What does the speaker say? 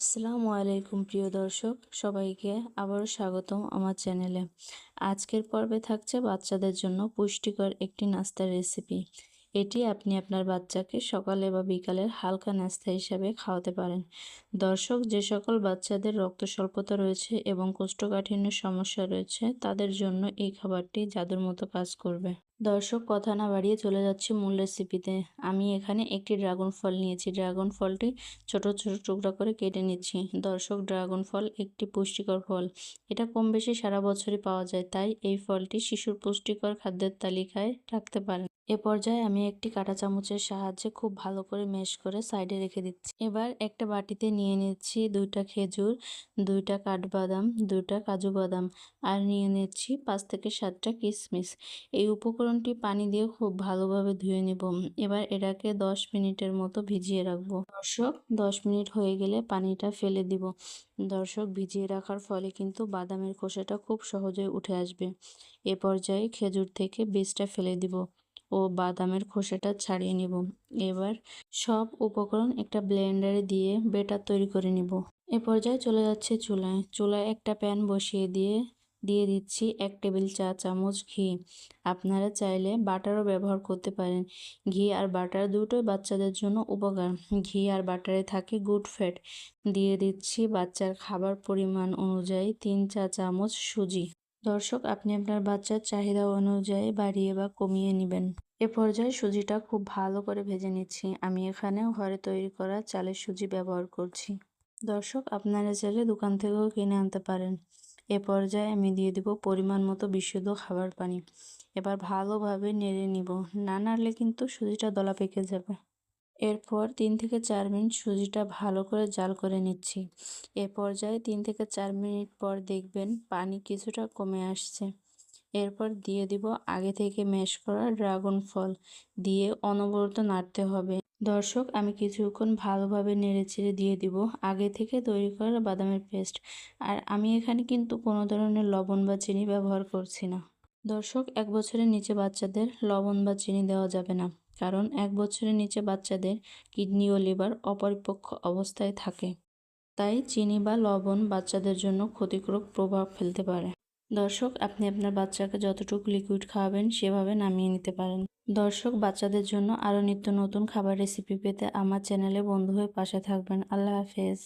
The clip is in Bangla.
আসসালামু আলাইকুম, প্রিয় দর্শক। সবাইকে আবারও স্বাগতম আমার চ্যানেলে। আজকের পর্বে থাকছে বাচ্চাদের জন্য পুষ্টিকর একটি নাস্তার রেসিপি। এটি আপনি আপনার বাচ্চাকে সকালে বা বিকালের হালকা নাস্তা হিসাবে খাওয়াতে পারেন। দর্শক, যে সকল বাচ্চাদের রক্ত স্বল্পতা রয়েছে এবং কোষ্ঠকাঠিন্য সমস্যা রয়েছে, তাদের জন্য এই খাবারটি জাদুর মতো কাজ করবে। দর্শক, কথা না বাড়িয়ে চলে যাচ্ছে মূল রেসিপিতে আমি এখানে একটি ড্রাগন ফল নিয়েছি। ড্রাগন ফলটি ছোট ছোট টুকরা করে কেটে নিচ্ছি। দর্শক ড্রাগন ফল একটি পুষ্টিকর ফল। এটা কম বেশি সারা বছরই পাওয়া যায়, তাই এই ফলটি শিশুর পুষ্টিকর খাদ্যের তালিকায় রাখতে পারেন। এ পর্যায়ে আমি একটি কাঁটা চামচের সাহায্যে খুব ভালো করে মেশ করে সাইডে রেখে দিচ্ছি। এবার একটা বাটিতে নিয়ে নিচ্ছি দুইটা খেজুর, দুইটা কাঠবাদাম, দুইটা কাজু বাদাম, আর নিয়ে নিচ্ছি পাঁচ থেকে সাতটা কিশমিশ এই উপকরণটি পানি দিয়ে খুব ভালোভাবে ধুয়ে নেব। এবার এটাকে দশ মিনিটের মতো ভিজিয়ে রাখব। দর্শক, দশ মিনিট হয়ে গেলে পানিটা ফেলে দিব। দর্শক, ভিজিয়ে রাখার ফলে কিন্তু বাদামের খোসাটা খুব সহজে উঠে আসবে। এ পর্যায়ে খেজুর থেকে বীজটা ফেলে দিব ও বাদামের খোসাটা ছাড়িয়ে নিব। এবার সব উপকরণ একটা ব্লেন্ডারে দিয়ে বেটার তৈরি করে নিব। এ পর্যায়ে চলে যাচ্ছে চুলায়। চুলায় একটা প্যান বসিয়ে দিয়ে দিয়ে দিচ্ছি এক টেবিল চা চামচ ঘি। আপনারা চাইলে বাটারও ব্যবহার করতে পারেন। ঘি আর বাটার দুটোই বাচ্চাদের জন্য উপকার। ঘি আর বাটারে থাকে গুড ফ্যাট। দিয়ে দিচ্ছি বাচ্চার খাবার পরিমাণ অনুযায়ী তিন চা চামচ সুজি। দর্শক, আপনি আপনার বাচ্চার চাহিদা অনুযায়ী বাড়িয়ে বা কমিয়ে নেবেন। এ পর্যায়ে সুজিটা খুব ভালো করে ভেজে নিচ্ছি। আমি এখানে ঘরে তৈরি করা চালের সুজি ব্যবহার করছি। দর্শক, আপনারা চাইলে দোকান থেকেও কিনে আনতে পারেন। এ পর্যায়ে আমি দিয়ে দিব পরিমাণ মতো বিশুদ্ধ খাবার পানি। এবার ভালোভাবে নেড়ে নিব। না নাড়লে কিন্তু সুজিটা দলা পেকে যাবে। এরপর তিন থেকে চার মিনিট সুজিটা ভালো করে জাল করে নিচ্ছি। এ পর্যায়ে তিন থেকে চার মিনিট পর দেখবেন পানি কিছুটা কমে আসছে। এরপর দিয়ে দিব আগে থেকে ম্যাশ করা ড্রাগন ফল। দিয়ে অনবরত নাড়তে হবে। দর্শক, আমি কিছুক্ষণ ভালোভাবে নেড়েচেড়ে দিয়ে দিব। আগে থেকে তৈরি করা বাদামের পেস্ট। আর আমি এখানে কিন্তু কোনো ধরনের লবণ বা চিনি ব্যবহার করছি না। দর্শক, এক বছরের নিচে বাচ্চাদের লবণ বা চিনি দেওয়া যাবে না। কারণ এক বছরের নিচে বাচ্চাদের কিডনি ও লিভার অপরিপক্ষ অবস্থায় থাকে। তাই চিনি বা লবণ বাচ্চাদের জন্য ক্ষতিকারক প্রভাব ফেলতে পারে। দর্শক, আপনি আপনার বাচ্চাকে যতটুকু লিকুইড খাওয়াবেন, সেভাবে নামিয়ে নিতে পারেন। দর্শক, বাচ্চাদের জন্য আরও নিত্য নতুন খাবার রেসিপি পেতে আমার চ্যানেলে বন্ধু হয়ে পাশে থাকবেন। আল্লাহ হাফেজ।